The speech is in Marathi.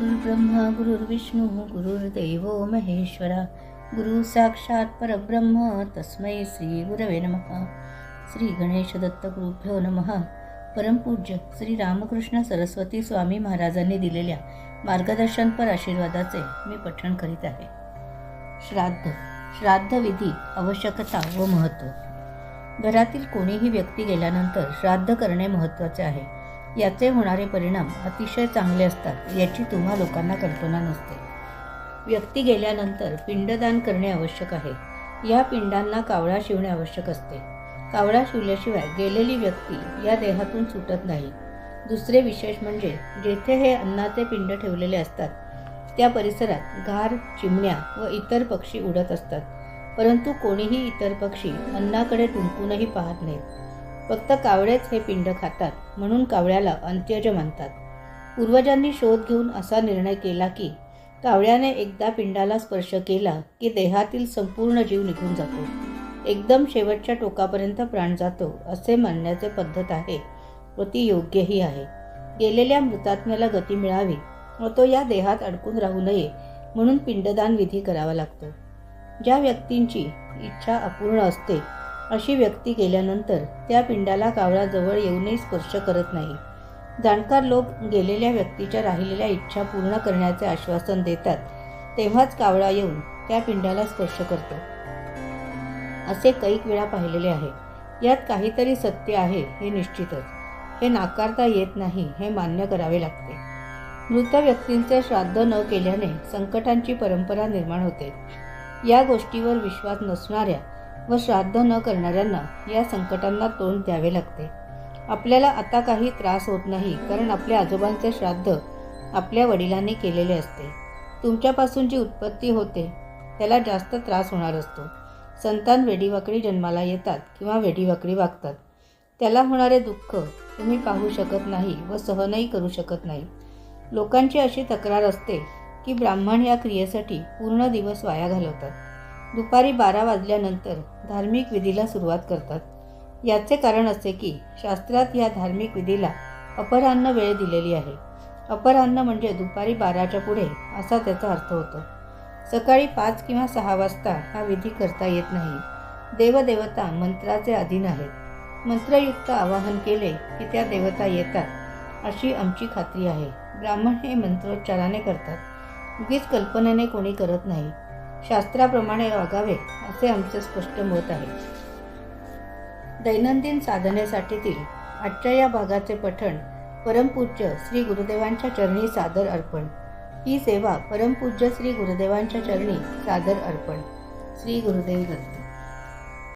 गुरुर्ब्रह्मा गुरुर्विष्णू गुरुर्देव महेश्वरा. गुरु साक्षात परब्रह्म तस्मै श्री गुरवे नमः. श्री गणेश दत्त गुरुभ्यो नमः. परमपूज्य श्री रामकृष्ण सरस्वती स्वामी महाराजांनी दिलेल्या मार्गदर्शनपर आशीर्वादाचे मी पठण करीत आहे. श्राद्ध श्राद्धविधी आवश्यकता व महत्त्व घरातील कोणीही व्यक्ती गेल्यानंतर श्राद्ध करणे महत्त्वाचे आहे. याचे होणारे परिणाम अतिशय चांगले असतात याची तुम्हा लोकांना कल्पना नसते. व्यक्ती गेल्यानंतर पिंडदान करणे आवश्यक आहे. या पिंडांना कावळा शिवणे आवश्यक असते. कावळा शिवल्याशिवाय गेलेली व्यक्ती या देहातून सुटत नाही. दुसरे विशेष म्हणजे जेथे हे अन्नाचे पिंड ठेवलेले असतात त्या परिसरात घार चिमण्या व इतर पक्षी उडत असतात. परंतु कोणीही इतर पक्षी अन्नाकडे टुंकूनही पाहत नाहीत. फक्त कावळेच हे पिंड खातात म्हणून कावळ्याला अंत्यज म्हणतात. पूर्वजांनी शोध घेऊन असा निर्णय केला की कावळ्याने एकदा पिंडाला स्पर्श केला की देहातील संपूर्ण जीव निघून जातो. एकदम शेवटच्या टोकापर्यंत प्राण जातो असे मानण्याचे पद्धत आहे. व ती योग्यही आहे. गेलेल्या मृतात्म्याला गती मिळावी व तो या देहात अडकून राहू नये म्हणून पिंडदान विधी करावा लागतो. ज्या व्यक्तींची इच्छा अपूर्ण असते अशी व्यक्ती गेल्यानंतर त्या पिंडाला कावळाजवळ येऊनही स्पर्श करत नाही. जाणकार लोक गेलेल्या व्यक्तीच्या राहिलेल्या इच्छा पूर्ण करण्याचे आश्वासन देतात तेव्हाच कावळा येऊन त्या पिंडाला स्पर्श करतो. असे कैक वेळा पाहिलेले आहे. यात काहीतरी सत्य आहे हे निश्चितच. हे नाकारता येत नाही हे मान्य करावे लागते. मृत व्यक्तींचे श्राद्ध न केल्याने संकटांची परंपरा निर्माण होते. या गोष्टीवर विश्वास नसणाऱ्या व श्राद्ध न करणाऱ्यांना या संकटांना तोंड द्यावे लागते. आपल्याला आता काही त्रास होत नाही कारण आपल्या आजोबांचे श्राद्ध आपल्या वडिलांनी केलेले असते. तुमच्यापासून जी उत्पत्ती होते त्याला जास्त त्रास होणार असतो. संतान वेडीवाकडी जन्माला येतात किंवा वेडीवाकडी वागतात. त्याला होणारे दुःख तुम्ही पाहू शकत नाही व सहनही करू शकत नाही. लोकांची अशी तक्रार असते की ब्राह्मण या क्रियेसाठी पूर्ण दिवस वाया घालवतात. दुपारी बारा वाजल्यानंतर धार्मिक विधीला सुरुवात करतात. याचे कारण असे की शास्त्रात या धार्मिक विधीला अपराह्न वेळ दिलेली आहे. अपराह्न म्हणजे दुपारी बाराच्या पुढे असा त्याचा अर्थ होतो. सकाळी पाच किंवा सहा वाजता हा विधी करता येत नाही. देवदेवता मंत्राचे अधीन आहेत. मंत्रयुक्त आवाहन केले की त्या देवता येतात अशी आमची खात्री आहे. ब्राह्मण हे मंत्रोच्चाराने करतात. उगीच कल्पनेने कोणी करत नाही. शास्त्राप्रमाणे वागावे असे आमचे स्पष्ट मत आहे. दैनंदिन साधनेसाठीतील आजच्या या भागाचे पठण परमपूज्य श्री गुरुदेवांच्या चरणी सादर अर्पण. ही सेवा परमपूज्य श्री गुरुदेवांच्या चरणी सादर अर्पण. श्री गुरुदेव दत्त.